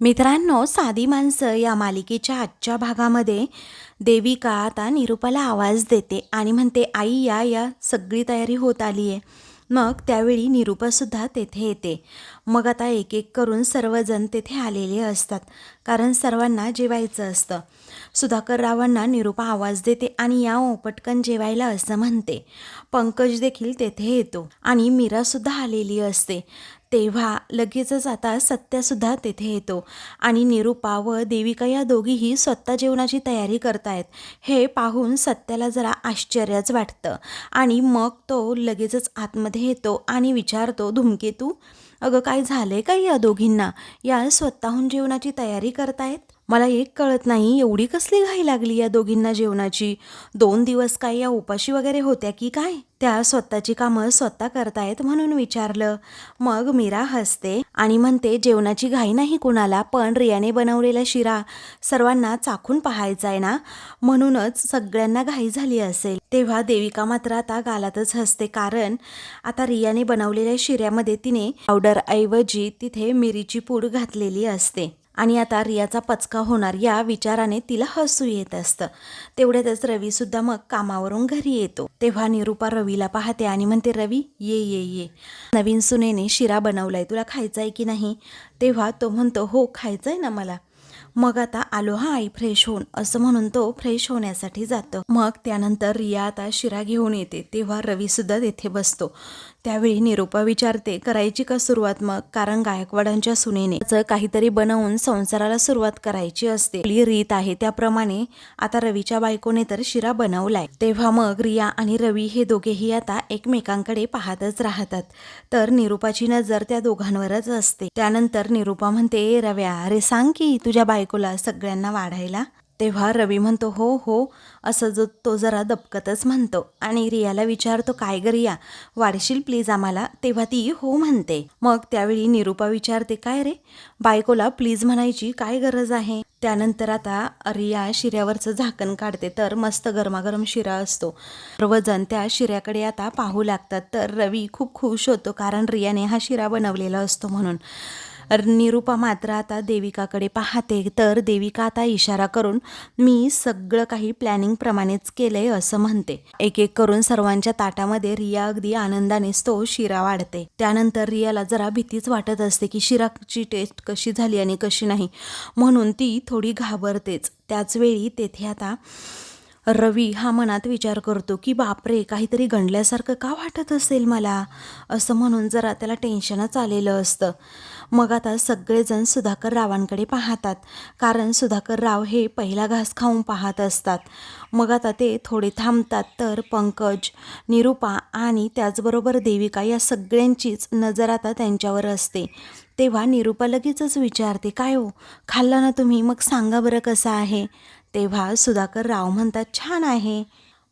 मित्रांनो साधी माणसं या मालिकेच्या आजच्या भागामध्ये देविका आता निरूपाला आवाज देते आणि म्हणते आई या या सगळी तयारी होत आली आहे मग त्यावेळी निरूपासुद्धा तेथे येते. मग आता एक एक करून सर्वजण तेथे आलेले असतात कारण सर्वांना जेवायचं असतं. सुधाकर रावांना निरूपा आवाज देते आणि या ओपटकन पटकन जेवायला असं म्हणते. पंकज देखील तेथे येतो आणि मीरासुद्धा आलेली असते. तेव्हा लगेचच आता सत्यासुद्धा तेथे येतो. आणि निरूपा व देविका या दोघीही स्वतः जेवणाची तयारी करतायत. हे पाहून सत्याला जरा आश्चर्यच वाटतं. आणि मग तो लगेचच आतमध्ये येतो आणि विचारतो धुमकेतू अगं काय झालं आहे का या दोघींना? या स्वतःहून जेवणाची तयारी करतायत? मला एक कळत नाही एवढी कसली घाई लागली या दोघींना जेवणाची. दोन दिवस काय या उपाशी वगैरे होत्या की काय? त्या स्वतःची कामं स्वतः करतायत म्हणून विचारलं. मग मीरा हसते आणि म्हणते जेवणाची घाई नाही कुणाला पण रियाने बनवलेला शिरा सर्वांना चाखून पाहायचा आहे ना? म्हणूनच सगळ्यांना घाई झाली असेल. तेव्हा देविका मात्र आता गालातच हसते कारण आता रियाने बनवलेल्या शिऱ्यामध्ये तिने पावडर ऐवजी तिथे मिरीची पूड घातलेली असते. आणि आता रियाचा पचका होणार या विचाराने तिला हसू येत असतं. तेवढ्यातच रवीसुद्धा मग कामावरून घरी येतो. तेव्हा निरूपा रवीला पाहते आणि म्हणते रवी ये ये ये. नवीन सुनेने शिरा बनवलाय. तुला खायचा आहे की नाही? तेव्हा तो म्हणतो हो खायचा आहे ना मला. मग आता आलो हा आई फ्रेश होऊन असं म्हणून तो फ्रेश होण्यासाठी जातो. मग त्यानंतर रिया आता शिरा घेऊन येते. तेव्हा रवीसुद्धा तेथे बसतो. त्यावेळी निरूपा विचारते करायची का सुरुवात मग? कारण गायकवाडांच्या सुनेने काहीतरी बनवून संसाराला सुरुवात करायची असते. आपली रीत आहे त्याप्रमाणे आता रवीच्या बायकोने तर शिरा बनवलाय. तेव्हा मग रिया आणि रवी हे दोघेही आता एकमेकांकडे पाहतच राहतात. तर निरूपाची नजर त्या दोघांवरच असते. त्यानंतर निरूपा म्हणते रव्या अरे सांग की तुझ्या बायकोला सगळ्यांना वाढायला. तेव्हा रवी म्हणतो हो हो असं जो तो जरा दबकतच म्हणतो. आणि रियाला विचारतो काय ग रिया वाढशील प्लीज आम्हाला? तेव्हा ती हो म्हणते. मग त्यावेळी निरूपा विचारते काय रे बायकोला प्लीज म्हणायची काय गरज आहे? त्यानंतर आता रिया शिऱ्यावरचं झाकण काढते तर मस्त गरमागरम शिरा असतो. सर्वजण त्या शिऱ्याकडे आता पाहू लागतात तर रवी खूप खुश होतो कारण रियाने हा शिरा बनवलेला असतो म्हणून. निरूपा मात्र आता देविकाकडे पाहते. तर देविका आता इशारा करून मी सगळं काही प्लॅनिंगप्रमाणेच केलंय असं म्हणते. एक एक करून सर्वांच्या ताटामध्ये रिया अगदी आनंदानेच तो शिरा वाढते. त्यानंतर रियाला जरा भीतीच वाटत असते की शिराची टेस्ट कशी झाली आणि कशी नाही. म्हणून ती थोडी घाबरतेच. त्याचवेळी तेथे आता रवी हा मनात विचार करतो की बापरे काहीतरी गणल्यासारखं का वाटत असेल मला? असं म्हणून जरा त्याला टेन्शनच आलेलं असतं. मग आता सगळेजण सुधाकर रावांकडे पाहतात. कारण सुधाकर राव हे पहिला घास खाऊन पाहत असतात. मग आता ते थोडे थांबतात तर पंकज निरूपा आणि त्याचबरोबर देविका या सगळ्यांचीच नजर आता त्यांच्यावर असते. तेव्हा निरूपा लगेचच विचारते काय हो? खाल्ला ना तुम्ही? मग सांगा बरं कसं आहे? तेव्हा सुधाकर राव म्हणतात छान आहे.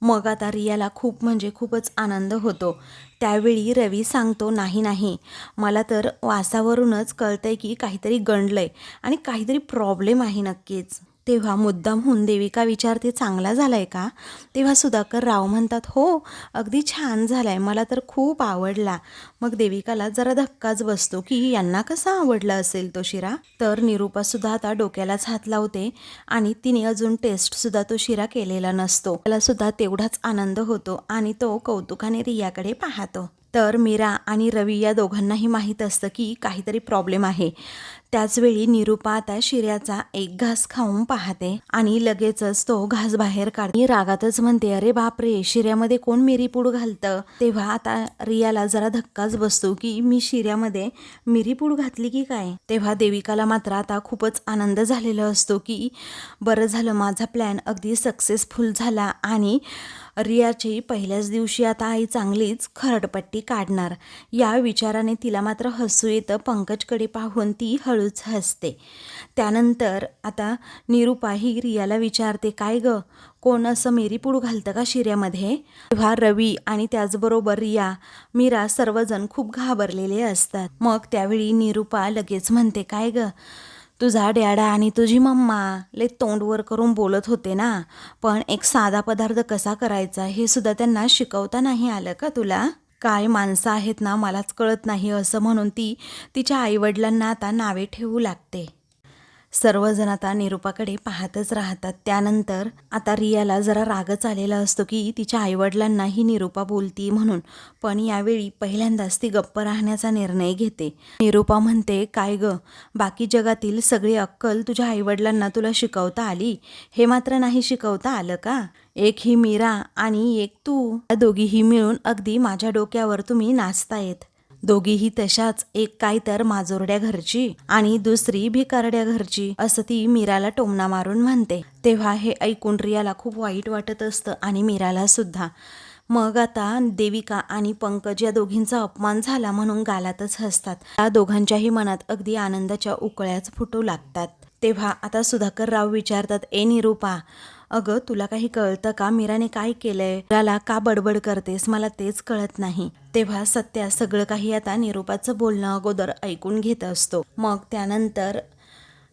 मग आता रियाला खूप म्हणजे खूपच आनंद होतो. त्यावेळी रवी सांगतो नाही नाही. मला तर वासावरूनच कळतंय की काहीतरी गणलंय आणि काहीतरी प्रॉब्लेम आहे नक्कीच. तेव्हा मुद्दामहून देविका विचारते चांगला झालाय का? तेव्हा सुधाकर राव म्हणतात हो अगदी छान झालाय. मला तर खूप आवडला. मग देविकाला जरा धक्काच बसतो की यांना कसा आवडला असेल तो शिरा? तर निरूपा सुद्धा आता डोक्यालाच हात लावते आणि तिने अजून टेस्ट सुद्धा तो शिरा केलेला नसतो. त्याला सुद्धा तेवढाच आनंद होतो आणि तो कौतुकाने रियाकडे पाहतो. तर मीरा आणि रवी या दोघांनाही माहीत असतं की काहीतरी प्रॉब्लेम आहे. त्याचवेळी निरूपा आता शिऱ्याचा एक घास खाऊन पाहते आणि लगेचच तो घास बाहेर काढते. रागातच म्हणते अरे बापरे शिऱ्यामध्ये कोण मिरीपूड घालतं? तेव्हा आता रियाला जरा धक्काच बसतो की मी शिऱ्यामध्ये मिरीपूड घातली की काय? तेव्हा देविकाला मात्र आता खूपच आनंद झालेला असतो की बरं झालं माझा प्लॅन अगदी सक्सेसफुल झाला आणि रियाची पहिल्याच दिवशी आता आई चांगलीच खरडपट्टी काढणार. या विचाराने तिला मात्र हसू येतं. पंकजकडे पाहून ती हळूच हसते. त्यानंतर आता निरुपाही रियाला विचारते काय ग? कोण असं मेरीपूड घालतं का शिऱ्यामध्ये? तेव्हा रवी आणि त्याचबरोबर रिया मीरा सर्वजण खूप घाबरलेले असतात. मग त्यावेळी निरुपा लगेच म्हणते काय गं? तुझा डॅडा आणि तुझी मम्मा ले तोंडवर करून बोलत होते ना. पण एक साधा पदार्थ कसा करायचा हे सुद्धा त्यांना शिकवता नाही आलं का तुला? काय माणसं आहेत ना मलाच कळत नाही असं म्हणून ती तिच्या आईवडिलांना आता नावे ठेवू लागते. सर्वजण आता निरूपाकडे पाहतच राहतात. त्यानंतर आता रियाला जरा रागच आलेला असतो की तिच्या आईवडिलांनाही निरूपा बोलती म्हणून. पण यावेळी पहिल्यांदाच ती गप्प राहण्याचा निर्णय घेते. निरूपा म्हणते काय ग? बाकी जगातील सगळी अक्कल तुझ्या आईवडिलांना तुला शिकवता आली? हे मात्र नाही शिकवता आलं का? एक ही मीरा आणि एक तू. दोघीही मिळून अगदी माझ्या डोक्यावर तुम्ही नाचतायत. दोघीही तशाच एक काय तर माजोरड्या घरची आणि दुसरी भिकारड्या घरची असं ती मीराला टोमणा मारून म्हणते. तेव्हा हे ऐकून रियाला खूप वाईट वाटत असतं आणि मीराला सुद्धा. मग आता देविका आणि पंकज या दोघींचा अपमान झाला म्हणून गालातच हसतात. त्या दोघांच्याही मनात अगदी आनंदाच्या उकळ्याच फुटू लागतात. तेव्हा आता सुधाकर राव विचारतात ए निरूपा अगं तुला काही कळतं का? मीराने काय केलंय? तुला का बडबड करतेस? मला तेच कळत नाही. तेव्हा सत्या सगळं काही आता निरूपाचं बोलणं अगोदर ऐकून घेत असतो. मग त्यानंतर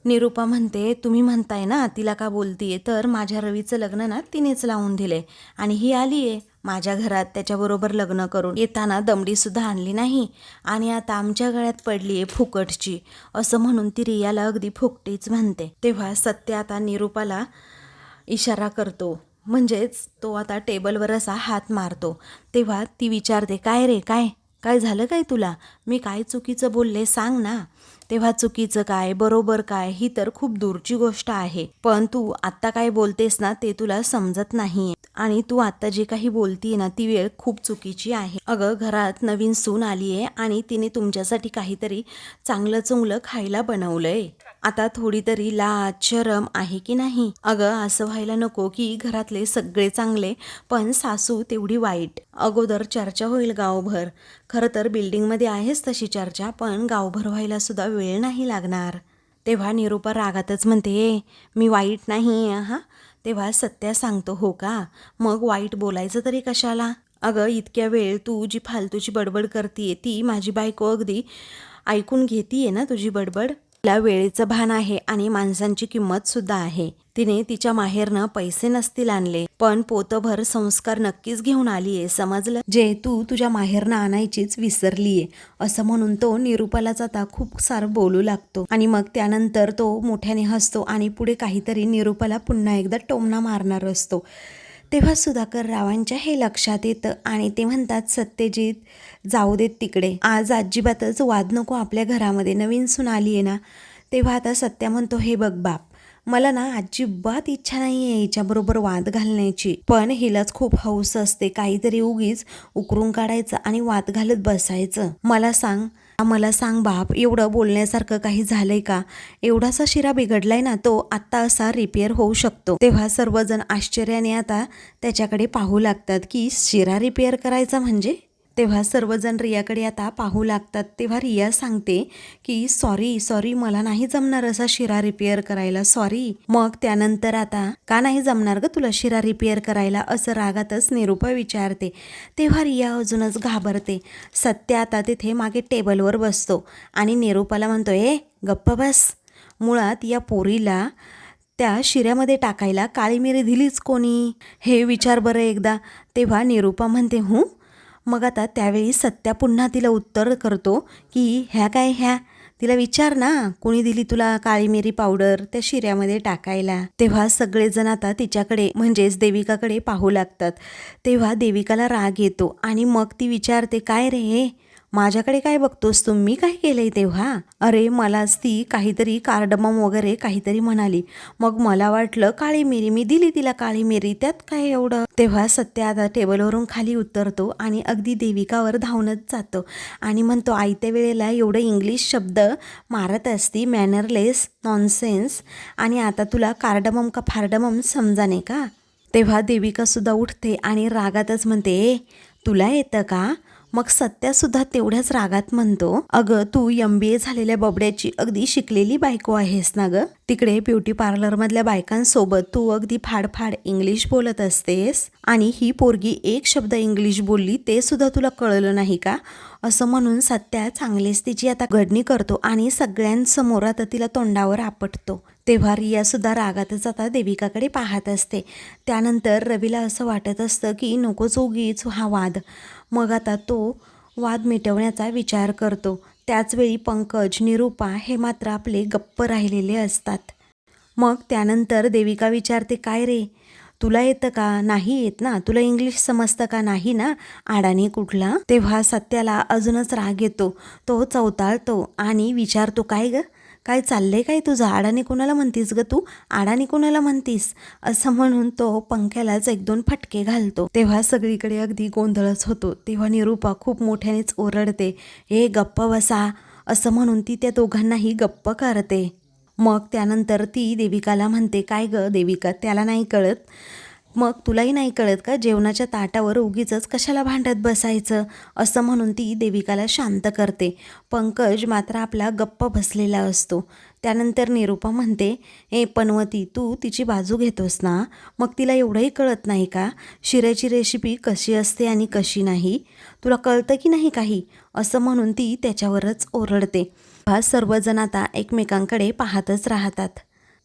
निरूपा म्हणते तुम्ही म्हणताय ना तिला का बोलतीये? तर माझ्या रवीचं लग्न ना तिनेच लावून दिले आणि ही आली आहे माझ्या घरात त्याच्याबरोबर लग्न करून येताना दमडीसुद्धा आणली नाही. आणि आता आमच्या गळ्यात पडली आहे फुकटची. असं म्हणून ती रियाला अगदी फुकटीच म्हणते. तेव्हा सत्य आता निरूपाला इशारा करतो. म्हणजेच तो आता टेबलवर असा हात मारतो. तेव्हा ती विचारते काय रे काय? काय झालं काय तुला? मी काय चुकीचं बोलले सांग ना. तेव्हा चुकीचं काय बरोबर काय ही तर खूप दूरची गोष्ट आहे. पण तू आत्ता काय बोलतेस ना ते तुला समजत नाही आणि तू आत्ता जे काही बोलतीये ना ती वेळ खूप चुकीची आहे. अगं घरात नवीन सून आली आहे आणि तिने तुमच्यासाठी काहीतरी चांगलं चुंगलं खायला बनवलंय. आता थोडी तरी लाज शरम आहे की नाही? अगं असं व्हायला नको की घरातले सगळे चांगले पण सासू तेवढी वाईट. अगोदर चर्चा होईल गावभर. खरं तर बिल्डिंगमध्ये आहेच तशी चर्चा पण गावभर व्हायला सुद्धा वेळ नाही लागणार. तेव्हा निरूपा रागातच म्हणते मी वाईट नाही आहे तेव्हा सत्या सांगतो हो का? मग वाईट बोलायचं तरी कशाला? अगं इतक्या वेळ तू जी फालतूची बडबड करतीये ती माझी बायको अगदी ऐकून घेतीये ना तुझी बडबड? तिला वेळेचं भान आहे आणि माणसांची किंमत सुद्धा आहे. तिने तिच्या माहेरनं पैसे नसतील आणले पण पोतभर संस्कार नक्कीच घेऊन आलीये समजलं? जे तू तुझ्या माहेरनं आणायचीच विसरलीये असं म्हणून तो निरूपालाच आता खूप सारं बोलू लागतो. आणि मग त्यानंतर तो मोठ्याने हसतो आणि पुढे काहीतरी निरुपाला पुन्हा एकदा टोमणा मारणार असतो. तेव्हा सुधाकर रावांच्या हे लक्षात येतं आणि ते म्हणतात सत्यजित जाऊ देत तिकडे. आज अजिबातच वाद नको आपल्या घरामध्ये. नवीन सून आली आहे ना तेव्हा आता सत्या म्हणतो हे बघ बाप मला ना अजिबात इच्छा नाही आहे हिच्याबरोबर वाद घालण्याची. पण हिलाच खूप हौस असते काहीतरी उगीच उकरून काढायचं आणि वाद घालत बसायचं. मला सांग मला सांग बाप एवढं बोलण्यासारखं काही झालंय का? एवढासा शिरा बिघडलाय ना तो आत्ता असा रिपेअर होऊ शकतो. तेव्हा सर्वजण आश्चर्याने आता त्याच्याकडे पाहू लागतात की शिरा रिपेअर करायचा म्हणजे? तेव्हा सर्वजण रियाकडे आता पाहू लागतात. तेव्हा रिया सांगते की सॉरी सॉरी मला नाही जमणार असा शिरा रिपेअर करायला. सॉरी. मग त्यानंतर आता का नाही जमणार ग तुला शिरा रिपेअर करायला? असं रागातच निरूपा विचारते. तेव्हा रिया अजूनच घाबरते. सत्य आता तिथे मागे टेबलवर बसतो आणि निरूपाला म्हणतो ए गप्प बस. मुळात या पोरीला त्या शिऱ्यामध्ये टाकायला काळी मिरी दिलीच कोणी? हे विचार बरं एकदा. तेव्हा निरूपा म्हणते हूं? मग आता त्यावेळी सत्या पुन्हा तिला उत्तर करतो की ह्या काय ह्या? तिला विचार ना कोणी दिली तुला काळी मिरी पावडर त्या शिऱ्यामध्ये टाकायला? तेव्हा सगळेजण आता तिच्याकडे म्हणजेच देविकाकडे पाहू लागतात. तेव्हा देविकाला राग येतो आणि मग ती विचारते काय रे हे? माझ्याकडे काय बघतोस तू? मी काय केलंय तेव्हा? अरे मलाच ती काहीतरी कार्डमम वगैरे काहीतरी म्हणाली. मग मला वाटलं काळी मिरी मी दिली तिला काळी मिरी त्यात काय एवढं? तेव्हा सत्य आता टेबलवरून खाली उतरतो आणि अगदी देविकावर धावणंच जातो. आणि म्हणतो आयत्या वेळेला एवढं इंग्लिश शब्द मारत असती मॅनरलेस नॉनसेन्स. आणि आता तुला कार्डमम का फार्डमम समजाने का? तेव्हा देविकासुद्धा उठते आणि रागातच म्हणते "ए, तुला येतं का? मग सत्यासुद्धा तेवढ्याच रागात म्हणतो अगं तू एम बी ए झालेल्या बबड्याची अगदी शिकलेली बायको आहेस ना ग? तिकडे ब्युटी पार्लरमधल्या बायकांसोबत तू अगदी फाडफाड इंग्लिश बोलत असतेस? आणि ही पोरगी एक शब्द इंग्लिश बोलली ते सुद्धा तुला कळलं नाही का? असं म्हणून सत्या चांगलीच तिची आता घडणी करतो आणि सगळ्यांसमोर आता तिला तोंडावर आपटतो. तेव्हा रियासुद्धा रागातच आता देविकाकडे पाहत असते. त्यानंतर रवीला असं वाटत असतं की नकोच उगीच हा वाद. मग आता तो वाद मिटवण्याचा विचार करतो. त्याचवेळी पंकज निरूपा हे मात्र आपले गप्प राहिलेले असतात. मग त्यानंतर देविका विचारते काय रे? तुला येतं का? नाही येत ना? तुला इंग्लिश समजतं का? नाही ना? आडाने कुठला? तेव्हा सत्याला अजूनच राग येतो. तो चवताळतो आणि विचारतो काय गं? काय चाललंय काय तुझं? आडाने कोणाला म्हणतीस ग तू? आडाने कोणाला म्हणतीस? असं म्हणून तो पंख्यालाच एक दोन फटके घालतो. तेव्हा सगळीकडे अगदी गोंधळच होतो. तेव्हा निरूपा खूप मोठ्यानेच ओरडते. हे गप्प बसा. असं म्हणून ती त्या दोघांनाही गप्प करते. मग त्यानंतर ती देविकाला म्हणते काय ग देविका? त्याला नाही कळत? मग तुलाही नाही कळत का जेवणाच्या ताटावर उगीच कशाला भांडत बसायचं? असं म्हणून ती देविकाला शांत करते. पंकज मात्र आपला गप्प बसलेला असतो. त्यानंतर निरूपा म्हणते हे पनवती तू तिची बाजू घेतोस ना? मग तिला एवढंही कळत नाही का? शिऱ्याची रेसिपी कशी असते आणि कशी नाही? तुला कळतं की नाही काही? असं म्हणून ती त्याच्यावरच ओरडते. सर्वजण आता एकमेकांकडे पाहतच राहतात.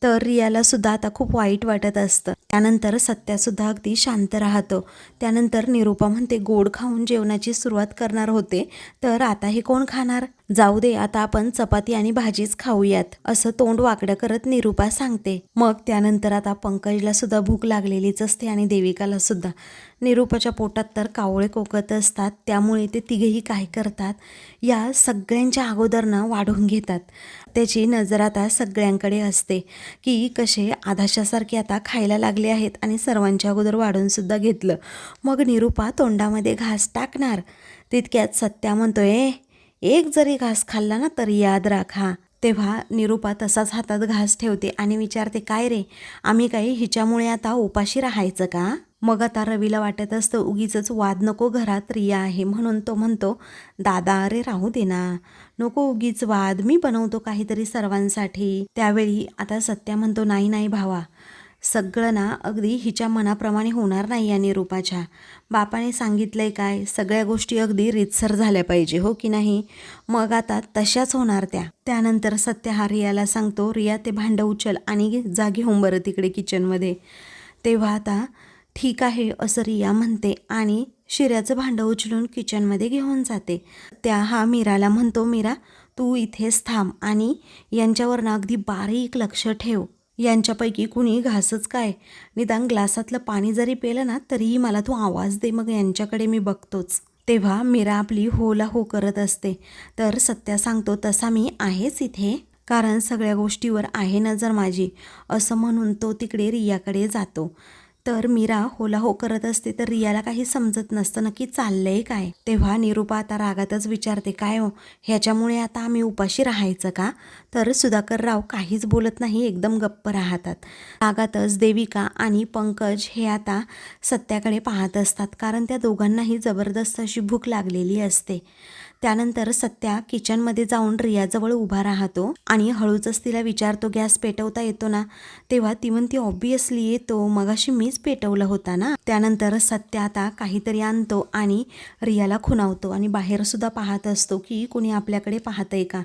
तर रियाला सुद्धा आता खूप वाईट वाटत असतं. त्यानंतर सत्यासुद्धा अगदी शांत राहतो. त्यानंतर निरूपा म्हणते गोड खाऊन जेवणाची सुरुवात करणार होते तर आता हे कोण खाणार? जाऊ दे आता आपण चपाती आणि भाजीच खाऊयात असं तोंड वाकडं करत निरूपा सांगते. मग त्यानंतर आता पंकजला सुद्धा भूक लागलेलीच असते आणि देविकाला सुद्धा. निरूपाच्या पोटात तर कावळे कोकत असतात त्यामुळे ते तिघेही काय करतात? या सगळ्यांच्या अगोदरनं वाढून घेतात. त्याची नजर आता सगळ्यांकडे असते. की कसे आधाशासारखे आता खायला लागले आहेत आणि सर्वांच्या अगोदर वाढूनसुद्धा घेतलं. मग निरूपा तोंडामध्ये घास टाकणार. तितक्यात सत्या म्हणतोय एक जरी घास खाल्ला ना तरी याद राखा. तेव्हा निरूपा तसाच हातात घास ठेवते आणि विचारते काय रे आम्ही काही हिच्यामुळे आता उपाशी राहायचं का? मग आता रवीला वाटत असतं उगीच वाद नको घरात रिया आहे. म्हणून तो म्हणतो दादा अरे राहू दे ना. नको उगीच वाद. मी बनवतो काहीतरी सर्वांसाठी. त्यावेळी आता सत्या म्हणतो नाही नाही भावा. सगळं ना अगदी हिच्या मनाप्रमाणे होणार नाही या निरूपाच्या बापाने सांगितलंय काय? सगळ्या गोष्टी अगदी रितसर झाल्या पाहिजे हो की नाही? मग आता तशाच होणार त्या. त्यानंतर सत्य हा रियाला सांगतो रिया ते भांडं उचल आणि जा घेऊन बरं तिकडे किचनमध्ये तेव्हा आता ठीक आहे असं रिया म्हणते आणि शिऱ्याचं भांडं उचलून किचनमध्ये घेऊन जाते. त्या हा मीराला म्हणतो मीरा तू इथेच थांब आणि यांच्यावर ना अगदी बारीक लक्ष ठेव. यांच्यापैकी कुणी घासच काय? निदान ग्लासातलं पाणी जरी पेलं ना तरीही मला तू आवाज दे मग यांच्याकडे मी बघतोच. तेव्हा मीरा आपली होला हो करत असते. तर सत्या सांगतो तसा मी आहेच इथे कारण सगळ्या गोष्टीवर आहे नजर माझी. असं म्हणून तो तिकडे रियाकडे जातो. तर मीरा होला हो करत असते तर रियाला काही समजत नसतं नक्की चाललंय काय. तेव्हा निरूपा आता रागातच विचारते काय हो ह्याच्यामुळे आता आम्ही उपाशी राहायचं का? तर सुधाकर राव काहीच बोलत नाही एकदम गप्प राहतात. रागातच देविका आणि पंकज हे आता सत्याकडे पाहत असतात कारण त्या दोघांनाही जबरदस्त अशी भूक लागलेली असते. त्यानंतर सत्या किचनमध्ये जाऊन रियाजवळ उभा राहतो आणि हळूचच तिला विचारतो गॅस पेटवता येतो ना? तेव्हा ती म्हणते ऑब्विसली येतो. मगाशी मीच पेटवला होता ना? त्यानंतर सत्या आता काहीतरी आणतो आणि रियाला खुणावतो आणि बाहेरसुद्धा पाहत असतो की कोणी आपल्याकडे पाहतंय का?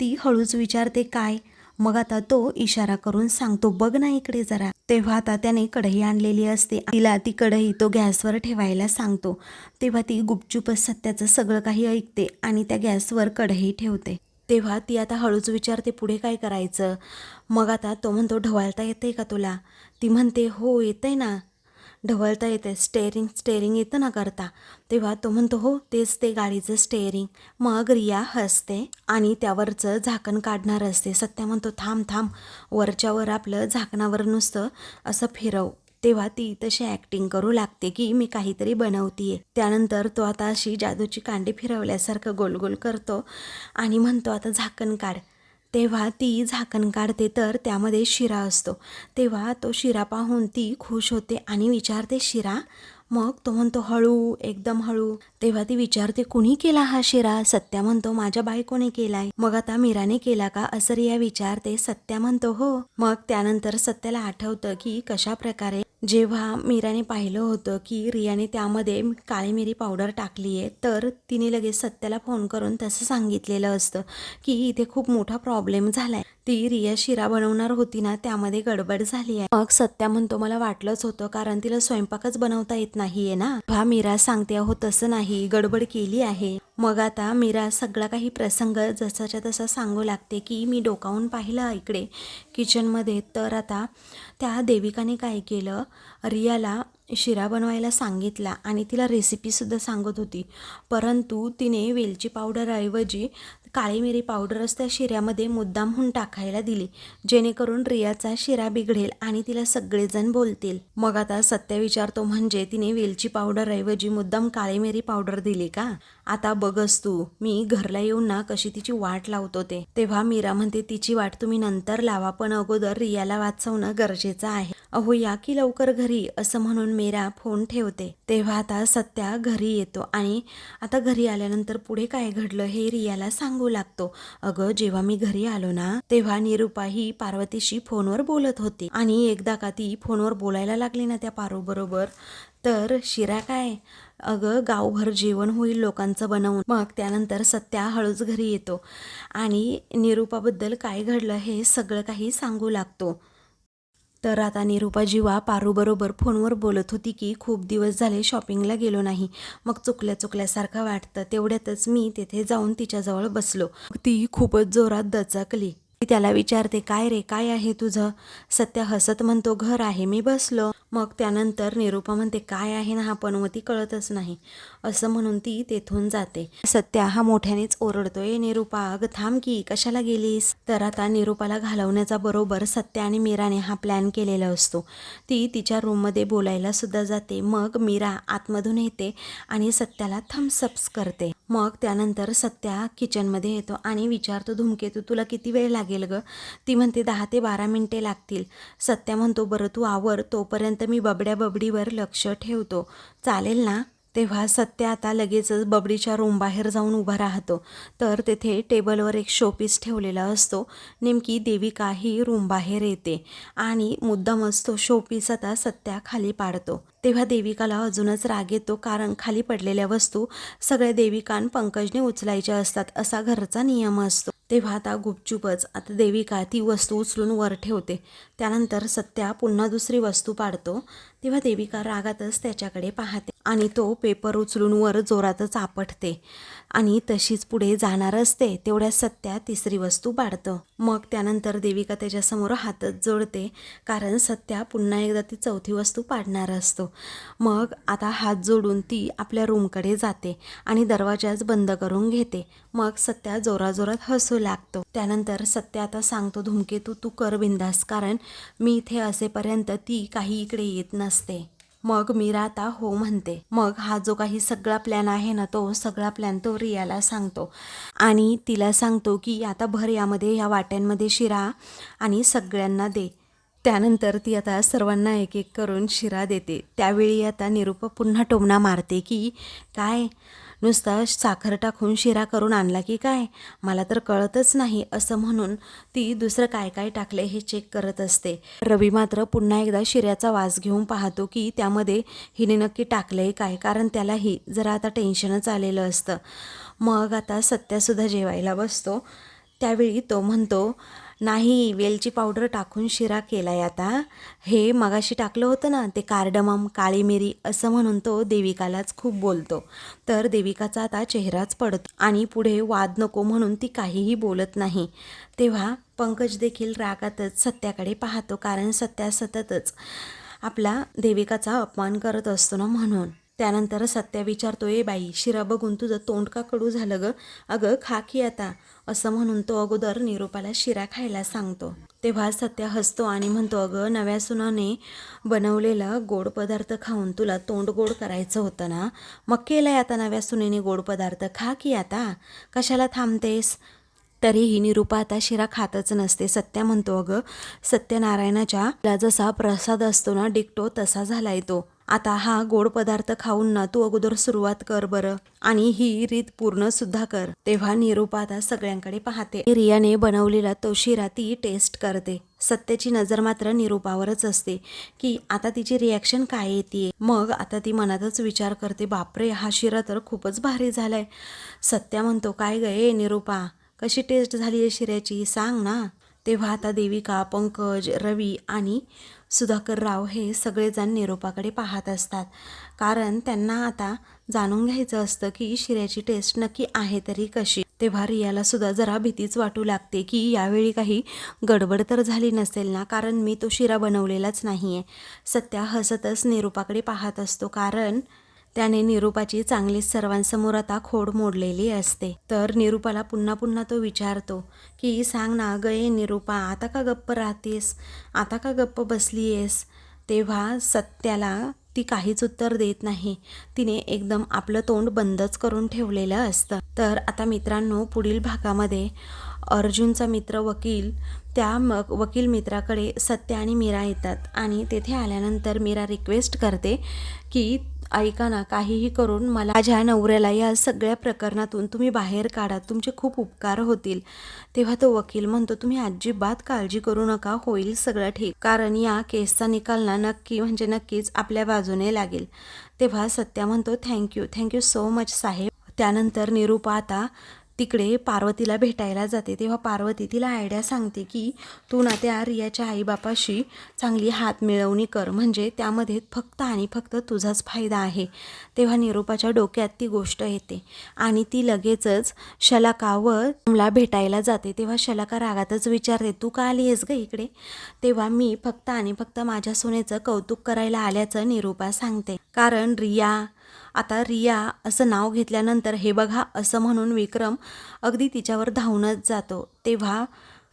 ती हळूच विचारते काय? मग आता तो इशारा करून सांगतो बघ ना इकडे जरा. तेव्हा आता त्याने कढई आणलेली असते. तिला ती कढई तो गॅसवर ठेवायला सांगतो. तेव्हा ती गुपचूपच सत्याचं सगळं काही ऐकते आणि त्या गॅसवर कढई ठेवते. तेव्हा ती आता हळूच विचारते पुढे काय करायचं? मग आता तो म्हणतो ढवळता येते का तुला? ती म्हणते हो येतंय ना. ढवळता येते. स्टेअरिंग स्टेअरिंग येतं ना करता. तेव्हा तो म्हणतो हो तेच ते गाडीचं स्टेअरिंग. मग रिया हसते आणि त्यावरचं झाकण काढणार असते. सत्या म्हणतो थांब थांब. वरच्यावर आपलं झाकणावर नुसतं असं फिरव. तेव्हा ती तशी ॲक्टिंग करू लागते की मी काहीतरी बनवतीये. त्यानंतर तो आता अशी जादूची कांडी फिरवल्यासारखं गोल गोल करतो आणि म्हणतो आता झाकण काढ. तेव्हा ती झाकण काढते तर त्यामध्ये शिरा असतो. तेव्हा तो शिरा पाहून ती खुश होते आणि विचारते शिरा मग तो म्हणतो हळू एकदम हळू. तेव्हा ती विचारते कुणी केला हा शिरा? सत्या म्हणतो माझ्या बायकोने केलाय. मग आता मीराने केला का? असं रिया विचारते सत्या म्हणतो हो. मग त्यानंतर सत्याला आठवतं की कशा प्रकारे जेव्हा मीराने पाहिलं होतं की रियाने त्यामध्ये काळी मिरी पावडर टाकली आहे तर तिने लगेच सत्याला फोन करून तसं सांगितलेलं असतं की इथे खूप मोठा प्रॉब्लेम झालाय. ती रिया शिरा बनवणार होती ना त्यामध्ये गडबड झाली आहे. मग सत्या म्हणतो मला वाटलंच होतं कारण तिला स्वयंपाकच बनवता येत नाहीये ना. भा मीरा सांगते अहो तसं नाही गडबड केली आहे. मग आता मीरा सगळा काही प्रसंग जसाच्या तसा सांगू लागते की मी डोकावून पाहिलं इकडे किचनमध्ये. तर आता त्या देविकाने काय केलं रियाला शिरा बनवायला सांगितला आणि तिला रेसिपीसुद्धा सांगत होती. परंतु तिने वेलची पावडरऐवजी काळी मिरी पावडरच त्या शिऱ्यामध्ये मुद्दामहून टाकायला दिली. जेणेकरून रियाचा शिरा बिघडेल आणि तिला सगळेजण बोलतील. मग आता सत्य विचारतो म्हणजे तिने वेलची पावडरऐवजी मुद्दाम काळी मिरी पावडर दिली का? आता बघस तू मी घरला येऊन ना कशी तिची वाट लावतो ते. तेव्हा मीरा म्हणते तिची वाट तुम्ही नंतर लावा पण अगोदर रियाला वाचवणं गरजेचं आहे. अहो या की लवकर घरी? असं म्हणून मीरा फोन ठेवते. तेव्हा आता सत्या घरी येतो आणि आता घरी आल्यानंतर पुढे काय घडलं हे रियाला सांग लागतो. अगं जेव्हा मी घरी आलो ना तेव्हा निरुपा ही पार्वतीशी फोनवर बोलत होती. आणि एकदा का ती फोनवर बोलायला लागली ना त्या पारूबरोबर तर शिरा काय? अगं गावभर जेवण होईल लोकांचं बनवून. मग त्यानंतर सत्या हळूच घरी येतो. आणि निरूपाबद्दल काय घडलं हे सगळं काही सांगू लागतो. तर आता निरुपा जीवा पारूबरोबर फोनवर बोलत होती की खूप दिवस झाले शॉपिंगला गेलो नाही. मग चुकल्या चुकल्यासारखं वाटतं. तेवढ्यातच मी तेथे जाऊन तिच्याजवळ बसलो. ती खूपच जोरात दचकली. ती त्याला विचारते काय रे काय आहे तुझं? सत्य हसत म्हणतो घर आहे. मी बसलो. मग त्यानंतर निरुपा म्हणते काय आहे ना हा पनवती कळतच नाही. असं म्हणून ती तेथून जाते. सत्या हा मोठ्यानेच ओरडतोय निरुपा अग थांब की कशाला गेलीस? तर आता निरुपाला घालवण्याचा बरोबर सत्या आणि मीराने हा प्लॅन केलेला असतो. ती तिच्या रूममध्ये बोलायला सुद्धा जाते. मग मीरा आतमधून येते आणि सत्याला थम्सअप्स करते. मग त्यानंतर सत्या किचनमध्ये येतो आणि विचारतो धूमकेतू तुला किती वेळ लागेल ग? ती म्हणते दहा ते बारा मिनिटे लागतील. सत्या म्हणतो बरं तू आवर तोपर्यंत मी बबड्या बबडीवर लक्ष ठेवतो. चालेल ना? तेव्हा सत्य आता लगेचच बबडीच्या रूमबाहेर जाऊन उभा राहतो. तर तेथे टेबलवर एक शोपीस ठेवलेला असतो. नेमकी देविका ही रूमबाहेर येते आणि मुद्दाम असतो शोपीस आता सत्या खाली पाडतो. तेव्हा देविकाला अजूनच राग येतो कारण खाली पडलेल्या वस्तू सगळ्या देविकान पंकजने उचलायच्या असतात असा घरचा नियम असतो. तेव्हा आता गुपचूपच आता देविका ती वस्तू उचलून वर ठेवते. त्यानंतर सत्या पुन्हा दुसरी वस्तू पाडतो. तेव्हा देविका रागातच त्याच्याकडे पाहते आणि तो पेपर उचलून वर जोरातच आपटते आणि तशीच पुढे जाणार असते तेवढ्या सत्या तिसरी वस्तू पाडतं मग त्यानंतर देविका त्याच्यासमोर हातच जोडते कारण सत्या पुन्हा एकदा ती चौथी वस्तू पाडणार असतो. मग आता हात जोडून ती आपल्या रूमकडे जाते आणि दरवाजाच बंद करून घेते. मग सत्या जोराजोरात हसू लागतो. त्यानंतर सत्या आता सांगतो धुमकेतू तू कर बिंदास कारण मी इथे असेपर्यंत ती काही इकडे येत नसते. मग मीरा आता हो म्हणते. मग हा जो काही सगळा प्लॅन आहे ना तो सगळा प्लॅन तो रियाला सांगतो. आणि तिला सांगतो की आता भर यामध्ये या वाट्यांमध्ये शिरा आणि सगळ्यांना दे. त्यानंतर ती आता सर्वांना एक एक करून शिरा देते. त्यावेळी आता निरूप पुन्हा टोमणा मारते की काय? नुसता साखर टाकून शिरा करून आणला की काय? मला तर कळतच नाही असं म्हणून ती दुसरं काय काय टाकले हे चेक करत असते. रवी मात्र पुन्हा एकदा शिऱ्याचा वास घेऊन पाहतो की त्यामध्ये हिने नक्की टाकलंय काय? कारण त्यालाही जरा आता टेन्शनच आलेलं असतं. मग आता सत्यासुद्धा जेवायला बसतो. त्यावेळी तो म्हणतो नाही वेलची पावडर टाकून शिरा केला आहे आता. हे मगाशी टाकलं होतं ना ते कार्डमम काळी मिरी असं म्हणून तो देविकालाच खूप बोलतो. तर देविकाचा आता चेहराच पडतो आणि पुढे वाद नको म्हणून ती काहीही बोलत नाही. तेव्हा पंकज देखील रागातच सत्याकडे पाहतो कारण सत्या सततच आपला देविकाचा अपमान करत असतो ना म्हणून. त्यानंतर सत्या विचारतोय बाई शिरा बघून तुझं तोंड का कडू झालं ग? अगं खा की आता. असं म्हणून तो अगोदर निरूपाला शिरा खायला सांगतो. तेव्हा सत्या हसतो आणि म्हणतो अगं नव्या सुनाने बनवलेला गोड पदार्थ खाऊन तुला तोंड गोड करायचं होतं ना? मग केलंय आता नव्या सुनेने गोड पदार्थ? खा की आता. कशाला थांबतेस? तरीही निरूपा आता शिरा खातच नसते. सत्या म्हणतो अगं सत्यनारायणाच्या जसा प्रसाद असतो ना डिकटो तसा झालाय तो. आता हा गोड पदार्थ खाऊन ना तू अगोदर सुरुवात कर बरं. आणि ही रीत पूर्ण सुद्धा कर. तेव्हा निरूपा आता सगळ्यांकडे पाहते. रियाने बनवलेला तो शिरा ती टेस्ट करते. सत्याची नजर मात्र निरूपावरच असते की आता तिची रिॲक्शन काय येते मग आता ती मनातच विचार करते बापरे हा शिरा तर खूपच भारी झालाय. सत्या म्हणतो काय गे निरूपा कशी टेस्ट झाली आहे शिऱ्याची? सांग ना. तेव्हा आता देविका पंकज रवी आणि सुधाकर राव हे सगळेजण निरोपाकडे पाहत असतात. कारण त्यांना आता जाणून घ्यायचं असतं की शिऱ्याची टेस्ट नक्की आहे तरी कशी. तेव्हा रियाला सुद्धा जरा भीतीच वाटू लागते की यावेळी काही गडबड तर झाली नसेल ना? कारण मी तो शिरा बनवलेलाच नाही आहे सत्या हसतच निरूपाकडे पाहत असतो. कारण त्याने निरूपाची चांगलीच सर्वांसमोर आता खोड मोडलेली असते. तर निरूपाला पुन्हा पुन्हा तो विचारतो की सांग ना गये निरूपा आता का गप्प राहतेस? आता का गप्प बसली आहेस तेव्हा सत्याला ती काहीच उत्तर देत नाही. तिने एकदम आपलं तोंड बंदच करून ठेवलेलं असतं. तर आता मित्रांनो पुढील भागामध्ये अर्जुनचा मित्र वकील त्या मग वकील मित्राकडे सत्य आणि मीरा येतात. आणि तेथे आल्यानंतर मीरा रिक्वेस्ट करते की ऐका ना काहीही करून मला माझ्या नवऱ्याला या सगळ्या प्रकरणातून तुम्ही बाहेर काढा. तुमचे खूप उपकार होतील. तेव्हा तो वकील म्हणतो तुम्ही अजिबात काळजी करू नका होईल सगळं ठीक. कारण या केसचा निकाल ना नक्की म्हणजे नक्कीच आपल्या बाजूने लागेल. तेव्हा सत्या म्हणतो thank you thank you so much साहेब. त्यानंतर निरूपा आता तिकडे पार्वतीला भेटायला जाते. तेव्हा पार्वती तिला आयडिया सांगते की तू ना त्या रियाच्या आईबापाशी चांगली हात मिळवणी कर. म्हणजे त्यामध्ये फक्त आणि फक्त तुझाच फायदा आहे. तेव्हा निरूपाच्या डोक्यात ती गोष्ट येते. आणि ती लगेचच शलाकावर मला भेटायला जाते. तेव्हा शलाका रागातच विचारते तू का आली आहेस ग इकडे? तेव्हा मी फक्त आणि फक्त माझ्या सुनेचं कौतुक करायला आल्याचं निरूपा सांगते. कारण रिया आता रिया असं नाव घेतल्यानंतर हे बघा असं म्हणून विक्रम अगदी तिच्यावर धावूनच जातो. तेव्हा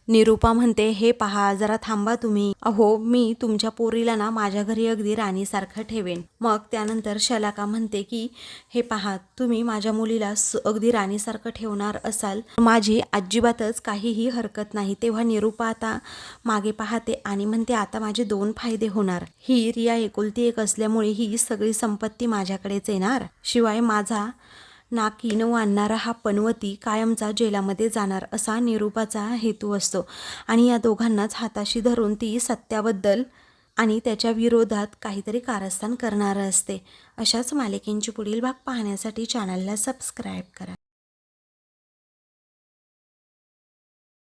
निरूपा म्हणते हे पहा जरा थांबा तुम्ही. अहो मी तुमच्या पोरीला ना माझ्या घरी अगदी राणीसारखं ठेवेन. मग त्यानंतर शलाका म्हणते की हे पहा तुम्ही माझ्या मुलीला अगदी राणीसारखं ठेवणार असाल. माझी अजिबातच काहीही हरकत नाही. तेव्हा निरूपा आता मागे पाहते आणि म्हणते आता माझे दोन फायदे होणार. ही रिया एकुलती एक असल्यामुळे ही सगळी संपत्ती माझ्याकडेच येणार. शिवाय माझा नाकी न आणणारा हा पनवती कायमचा जेलामध्ये जाणार असा निरूपाचा हेतू असतो. आणि या दोघांनाच हाताशी धरून ती सत्याबद्दल आणि त्याच्या विरोधात काहीतरी कारस्थान करणारं असते. अशाच मालिकेंची पुढील भाग पाहण्यासाठी चॅनलला सबस्क्राईब करा.